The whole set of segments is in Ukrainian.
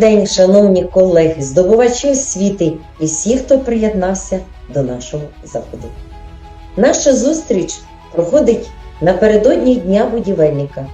День, шановні колеги, здобувачі освіти і всі, хто приєднався до нашого заходу. Наша зустріч проходить напередодні Дня будівельника,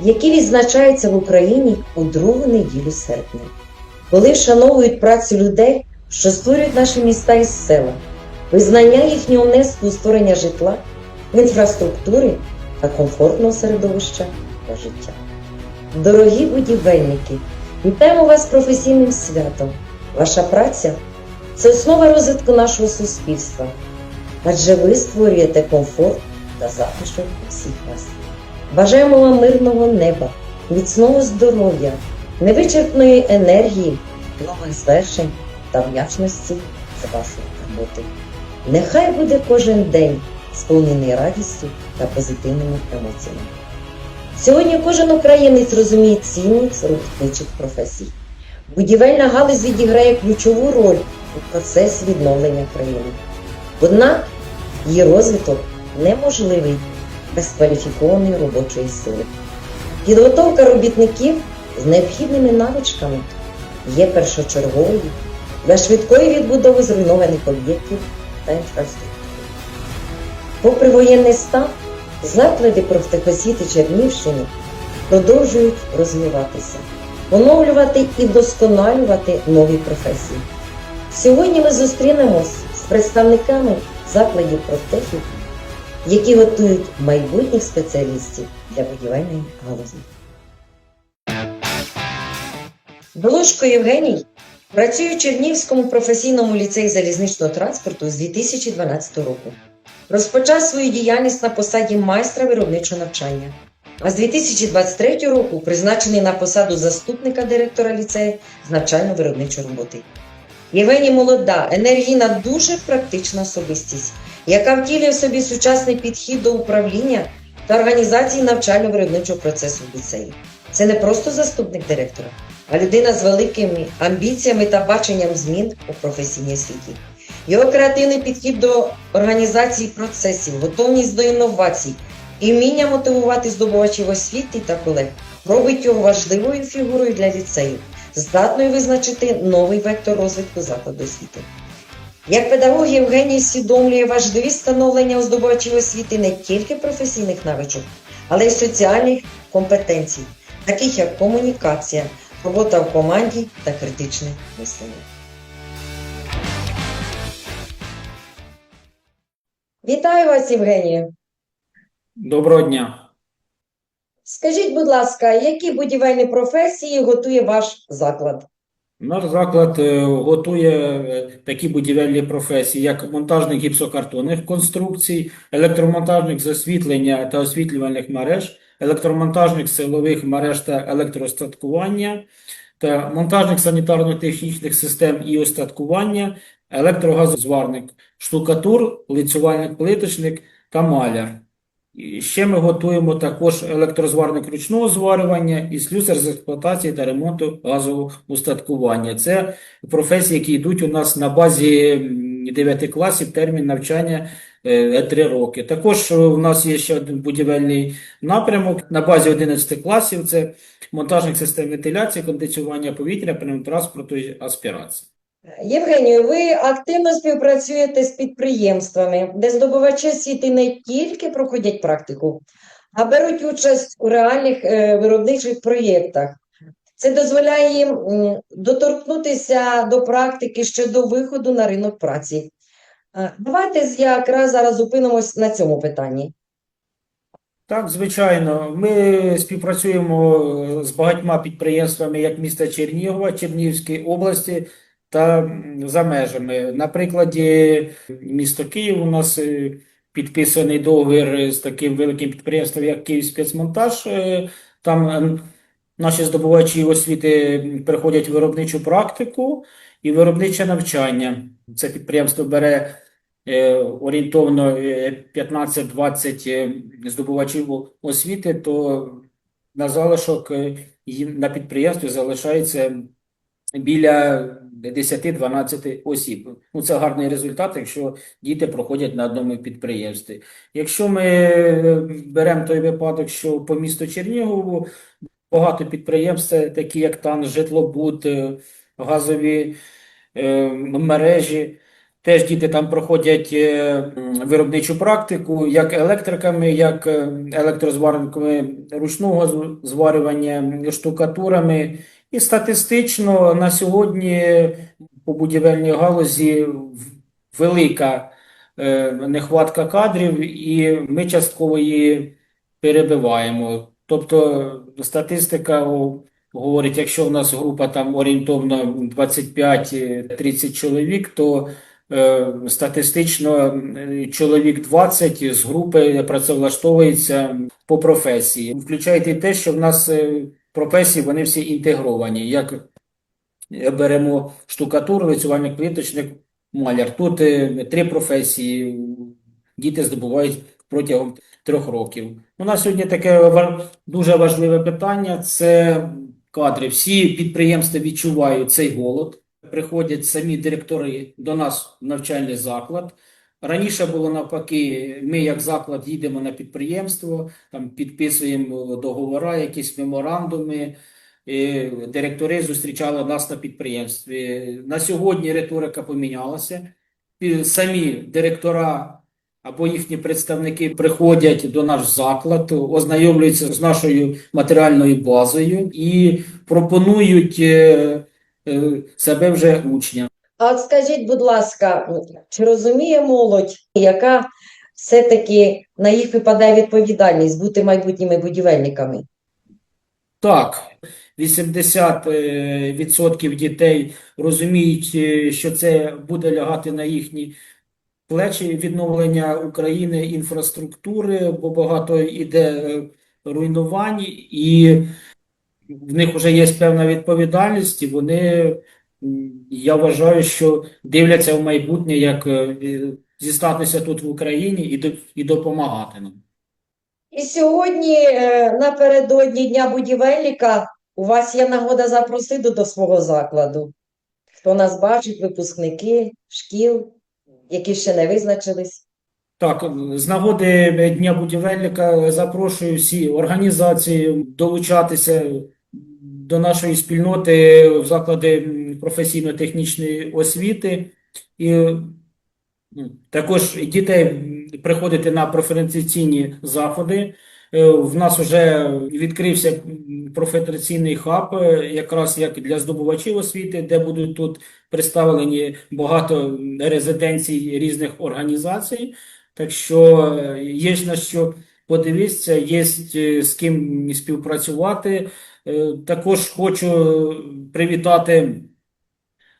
який відзначається в Україні у другу неділю серпня, коли вшановують працю людей, що створюють наші міста і села, визнання їхнього внеску у створення житла, інфраструктури та комфортного середовища для життя. Дорогі будівельники, вітаємо вас професійним святом. Ваша праця це основа розвитку нашого суспільства, адже ви створюєте комфорт та захисту всіх нас. Бажаємо вам мирного неба, міцного здоров'я, невичерпної енергії, нових звершень та вдячності за вашу роботу. Нехай буде кожен день сповнений радістю та позитивними емоціями. Сьогодні кожен українець розуміє цінність робітничих професій. Будівельна галузь відіграє ключову роль у процесі відновлення країни. Однак її розвиток неможливий без кваліфікованої робочої сили. Підготовка робітників з необхідними навичками є першочерговою для швидкої відбудови зруйнованих об'єктів та інфраструктури. Попри воєнний стан, заклади профтехосвіти Чернівщини продовжують розвиватися, оновлювати і вдосконалювати нові професії. Сьогодні ми зустрінемось з представниками закладів профтехів, які готують майбутніх спеціалістів для будівельної галузі. Волошко Євгеній працює в Чернігівському професійному ліцеї залізничного транспорту з 2012 року. Розпочав свою діяльність на посаді майстра виробничого навчання. А з 2023 року призначений на посаду заступника директора ліцею з навчально-виробничої роботи. Євгеній молода, енергійна, дуже практична особистість, яка втілює в собі сучасний підхід до управління та організації навчально-виробничого процесу в ліцеї. Це не просто заступник директора, а людина з великими амбіціями та баченням змін у професійній освіті. Його креативний підхід до організації процесів, готовність до інновацій і вміння мотивувати здобувачів освіти та колег робить його важливою фігурою для ліцею, здатною визначити новий вектор розвитку закладу освіти. Як педагог Євгеній усвідомлює важливість становлення у здобувачів освіти не тільки професійних навичок, але й соціальних компетенцій, таких як комунікація, робота в команді та критичне мислення. Вітаю вас, Євгенію. Доброго дня. Скажіть, будь ласка, які будівельні професії готує ваш заклад? Наш заклад е, готує е, такі будівельні професії, як монтажник гіпсокартонних конструкцій, електромонтажник з освітлення та освітлювальних мереж, електромонтажник силових мереж та електростаткування, та монтажник санітарно-технічних систем і остаткування, електрогазозварник, штукатур, лицювальник плиточник та маляр. І ще ми готуємо також електрозварник ручного зварювання і слюсар з експлуатації та ремонту газового устаткування. Це професії, які йдуть у нас на базі 9 класів, термін навчання 3 роки. Також у нас є ще один будівельний напрямок на базі 11 класів. Це монтажник систем вентиляції, кондиціювання повітря, пневмотранспорту і аспірації. Євгенію, ви активно співпрацюєте з підприємствами, де здобувачі освіти не тільки проходять практику, а беруть участь у реальних е, виробничих проєктах. Це дозволяє їм доторкнутися до практики ще до виходу на ринок праці. Е, Давайте якраз зараз зупинимось на цьому питанні. Так, звичайно, ми співпрацюємо з багатьма підприємствами як міста Чернігова, Чернігівської області та за межами. На прикладі міста Київ у нас е, підписаний договір з таким великим підприємством, як Київ спецмонтаж. Е, Там е, наші здобувачі освіти приходять виробничу практику і виробниче навчання. Це підприємство бере орієнтовно е, 15-20 е, здобувачів освіти, то на залишок на підприємстві залишається біля 10-12 осіб. Ну, це гарний результат, якщо діти проходять на одному підприємстві. Якщо ми е, беремо той випадок, що по місту Чернігову Багато підприємств, такі як там житлобуд, е, газові е, мережі. Теж діти там проходять е, виробничу практику, як електриками, як електрозварниками ручного зварювання, штукатурами. І статистично на сьогодні по будівельній галузі велика е, нехватка кадрів, і ми частково її перебиваємо. Тобто статистика говорить, якщо в нас група там орієнтовно 25-30 чоловік, то е, статистично е, чоловік 20 з групи працевлаштовується по професії. Включаєте і те, що в нас професії вони всі інтегровані. Як беремо штукатур, лицювальник плиточник, маляр. Тут е, три професії діти здобувають протягом трьох років. У нас сьогодні таке дуже важливе питання це кадри. Всі підприємства відчувають цей голод. Приходять самі директори до нас в навчальний заклад. Раніше було навпаки, ми як заклад їдемо на підприємство, там підписуємо договори, якісь меморандуми. І директори зустрічали нас на підприємстві. На сьогодні риторика помінялася. Самі директора або їхні представники приходять до наш заклад, ознайомлюються з нашою матеріальною базою і пропонують е, е, себе вже учням. А от скажіть, будь ласка, чи розуміє молодь, яка все-таки на їх випадає відповідальність бути майбутніми будівельниками? Так, 80% дітей розуміють, е, що це буде лягати на їхні плечі відновлення України інфраструктури, бо багато іде е, руйнувань, і в них вже є певна відповідальність, і вони, я вважаю, що дивляться в майбутнє, як е, зістатися тут в Україні і, до- і допомагати нам. І сьогодні, е, напередодні Дня будівельника, у вас є нагода запросити до свого закладу. Хто нас бачить, випускники шкіл, які ще не визначились. Так, з нагоди Дня будівельника запрошую всі організації долучатися до нашої спільноти в заклади професійно-технічної освіти. І також дітей приходити на профорієнтаційні заходи. Е, В нас вже відкрився м, хаб, е, якраз як для здобувачів освіти, де будуть тут представлені багато резиденцій різних організацій. Так що е, є на що подивитися, є з ким співпрацювати. Е, Також хочу привітати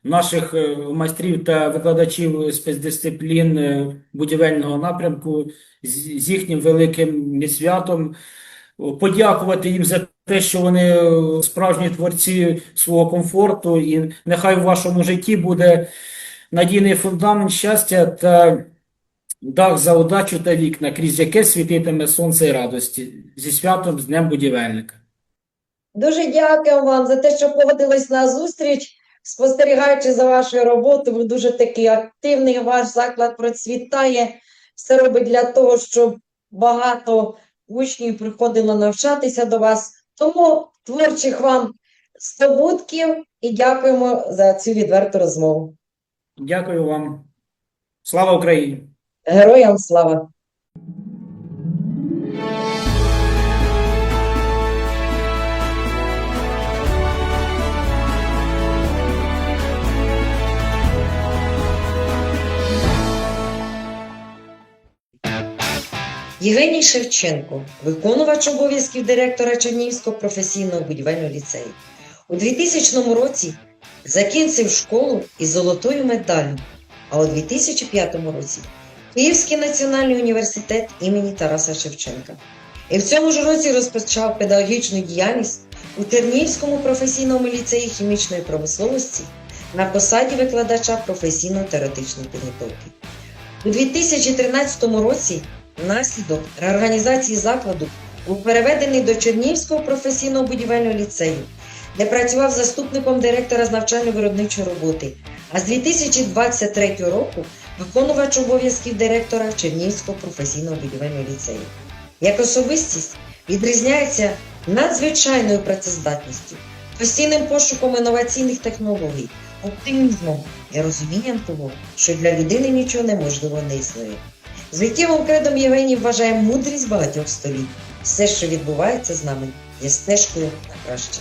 наших е, майстрів та викладачів спецдисциплін е, будівельного напрямку з їхнім великим святом. Подякувати їм за те, що вони справжні творці свого комфорту, і нехай в вашому житті буде надійний фундамент щастя та дах за удачу та вікна, крізь яке світитиме сонце і радості. Зі святом, з Днем будівельника. Дуже дякую вам за те, що погодились на зустріч, спостерігаючи за вашою роботою. Ви дуже такий активний, ваш заклад процвітає. Все робить для того, щоб багато учнів приходило навчатися до вас. Тому творчих вам здобутків і дякуємо за цю відверту розмову. Дякую вам. Слава Україні! Героям слава! Євгеній Шевченко, виконувач обов'язків директора Чернігівського професійного будівельного ліцею. У 2000 році закінчив школу із золотою медаллю, а у 2005 році Київський національний університет імені Тараса Шевченка. І в цьому ж році розпочав педагогічну діяльність у Тернівському професійному ліцеї хімічної промисловості на посаді викладача професійно-теоретичної підготовки. У 2013 році внаслідок реорганізації закладу був переведений до Чернігівського професійного будівельного ліцею, де працював заступником директора з навчально-виробничої роботи, а з 2023 року виконувач обов'язків директора Чернігівського професійного будівельного ліцею. Як особистість відрізняється надзвичайною працездатністю, постійним пошуком інноваційних технологій, оптимізмом і розумінням того, що для людини нічого неможливо не існує. Життєвим кредом Євгеній вважає мудрість багатьох століть. Все, що відбувається з нами, є стежкою на краще.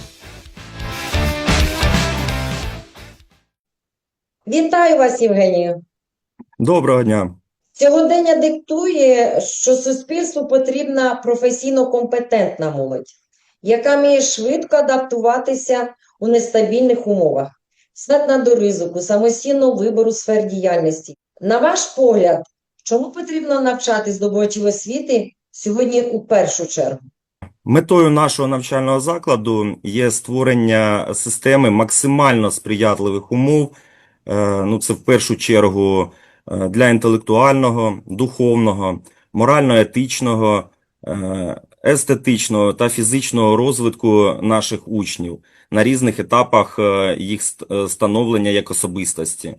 Вітаю вас, Євгенію! Доброго дня. Сьогодення диктує, що суспільству потрібна професійно компетентна молодь, яка вміє швидко адаптуватися у нестабільних умовах, здатна до ризику, самостійного вибору сфер діяльності. На ваш погляд, чому потрібно навчати здобувачів освіти сьогодні у першу чергу? Метою нашого навчального закладу є створення системи максимально сприятливих умов. Е, Ну, це в першу чергу е, для інтелектуального, духовного, морально-етичного, е, естетичного та фізичного розвитку наших учнів на різних етапах їх становлення як особистості.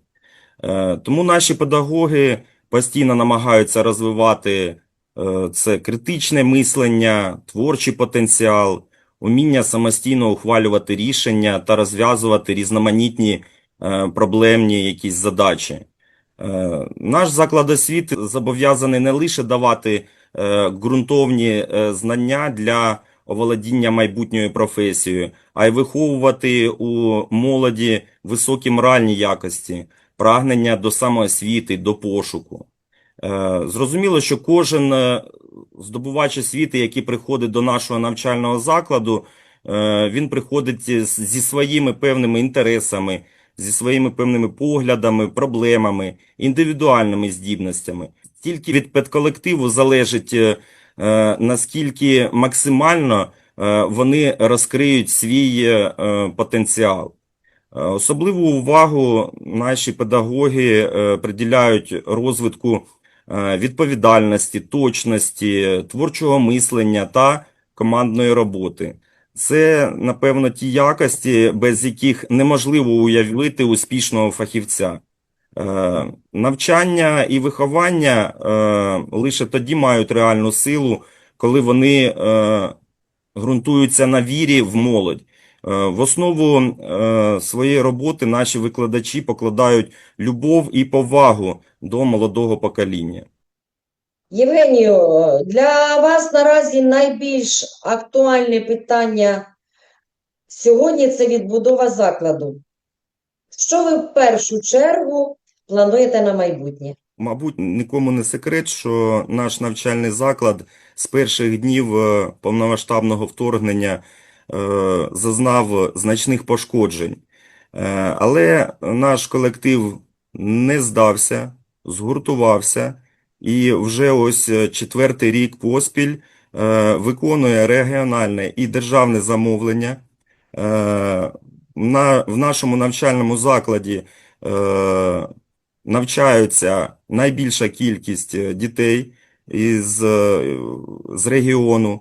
Тому наші педагоги постійно намагаються розвивати Е, Це критичне мислення, творчий потенціал, уміння самостійно ухвалювати рішення та розв'язувати різноманітні е, проблемні якісь задачі. Е, Наш заклад освіти зобов'язаний не лише давати ґрунтовні знання для оволодіння майбутньою професією, а й виховувати у молоді високі моральні якості, прагнення до самоосвіти, до пошуку. Е, Зрозуміло, що кожен е, здобувач освіти, який приходить до нашого навчального закладу, е, він приходить зі своїми певними інтересами, зі своїми певними поглядами, проблемами, індивідуальними здібностями. Тільки від педколективу залежить, наскільки максимально вони розкриють свій потенціал. Е, Особливу увагу наші педагоги е, приділяють розвитку е, відповідальності, точності, творчого мислення та командної роботи. Це, напевно, ті якості, без яких неможливо уявити успішного фахівця. Навчання і виховання лише тоді мають реальну силу, коли вони ґрунтуються на вірі в молодь. Е, В основу е, своєї роботи наші викладачі покладають любов і повагу до молодого покоління. Євгенію, для вас наразі найбільш актуальне питання сьогодні це відбудова закладу. Що ви в першу чергу плануєте на майбутнє? Мабуть, нікому не секрет, що наш навчальний заклад з перших днів е, повномасштабного вторгнення зазнав значних пошкоджень. Е, Але наш колектив не здався, згуртувався і вже ось е, четвертий рік поспіль е, виконує регіональне і державне замовлення. Е, в нашому навчальному закладі е, навчаються найбільша кількість е, дітей із, е, з регіону.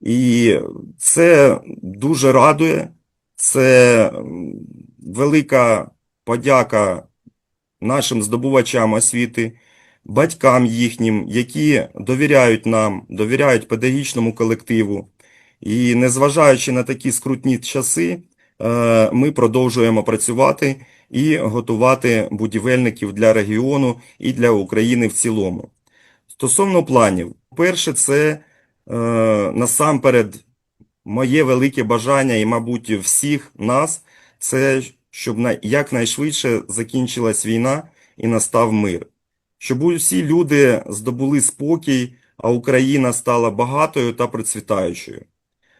І це дуже радує. Це велика подяка нашим здобувачам освіти, батькам їхнім, які довіряють нам, довіряють педагогічному колективу. І незважаючи на такі скрутні часи, е, ми продовжуємо працювати і готувати будівельників для регіону і для України в цілому. Стосовно планів, перше, це насамперед моє велике бажання і, мабуть, всіх нас, це щоб якнайшвидше закінчилась війна і настав мир. Щоб усі люди здобули спокій, а Україна стала багатою та процвітаючою.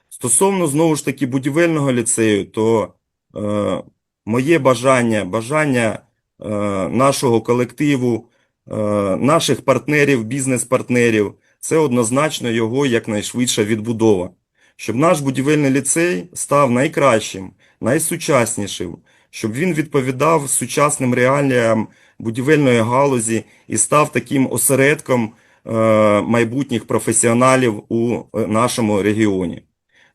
Стосовно, знову ж таки, будівельного ліцею, то е, моє бажання, бажання е, нашого колективу, е, наших партнерів, бізнес-партнерів, це однозначно його якнайшвидша відбудова. Щоб наш будівельний ліцей став найкращим, найсучаснішим, щоб він відповідав сучасним реаліям будівельної галузі і став таким осередком е, майбутніх професіоналів у е, нашому регіоні.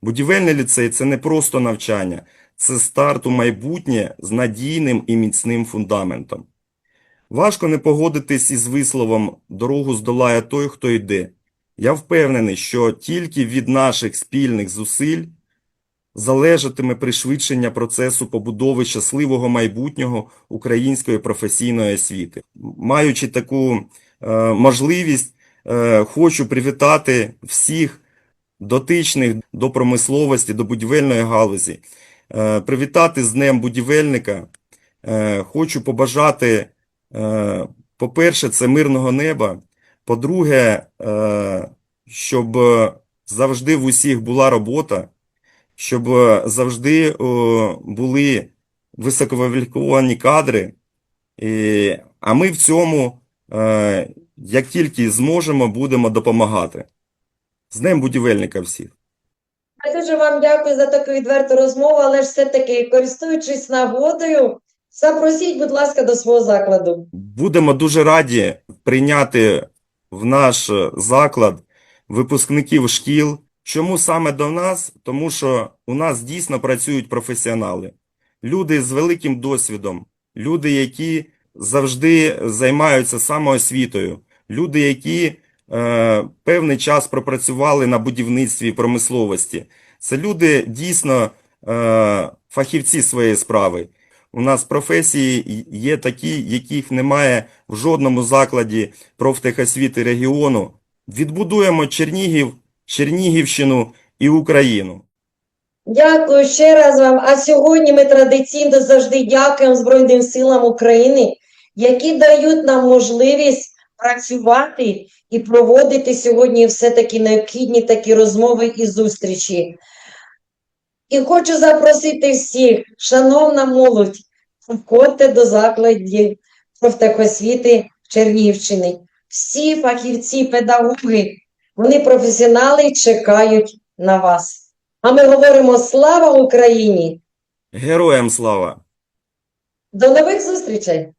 Будівельний ліцей це не просто навчання, це старт у майбутнє з надійним і міцним фундаментом. Важко не погодитись із висловом «дорогу здолає той, хто йде». Я впевнений, що тільки від наших спільних зусиль залежатиме пришвидшення процесу побудови щасливого майбутнього української професійної освіти. Маючи таку е, можливість, е, хочу привітати всіх дотичних до промисловості, до будівельної галузі, е, привітати з Днем будівельника. Е, Хочу побажати, по-перше, це мирного неба. По-друге, е, щоб е, завжди в усіх була робота, щоб е, завжди е, були висококваліфіковані кадри. А ми в цьому, е, як тільки зможемо, будемо допомагати. З Днем будівельника всіх. Я дуже вам дякую за таку відверту розмову, але ж все-таки, користуючись нагодою, запросіть, будь ласка, до свого закладу. Будемо дуже раді прийняти в наш заклад випускників шкіл. Чому саме до нас? Тому що у нас дійсно працюють професіонали. Люди з великим досвідом, люди, які завжди займаються самоосвітою, люди, які е, певний час пропрацювали на будівництві промисловості. Це люди дійсно е, фахівці своєї справи. У нас професії є такі, яких немає в жодному закладі профтехосвіти регіону. Відбудуємо Чернігів, Чернігівщину і Україну. Дякую ще раз вам. А сьогодні ми традиційно завжди дякуємо Збройним силам України, які дають нам можливість працювати і проводити сьогодні все-таки необхідні такі розмови і зустрічі. І хочу запросити всіх, шановна молодь, входьте до закладів профтехосвіти Чернігівщини. Всі фахівці, педагоги, вони професіонали чекають на вас. А ми говоримо слава Україні! Героям слава! До нових зустрічей!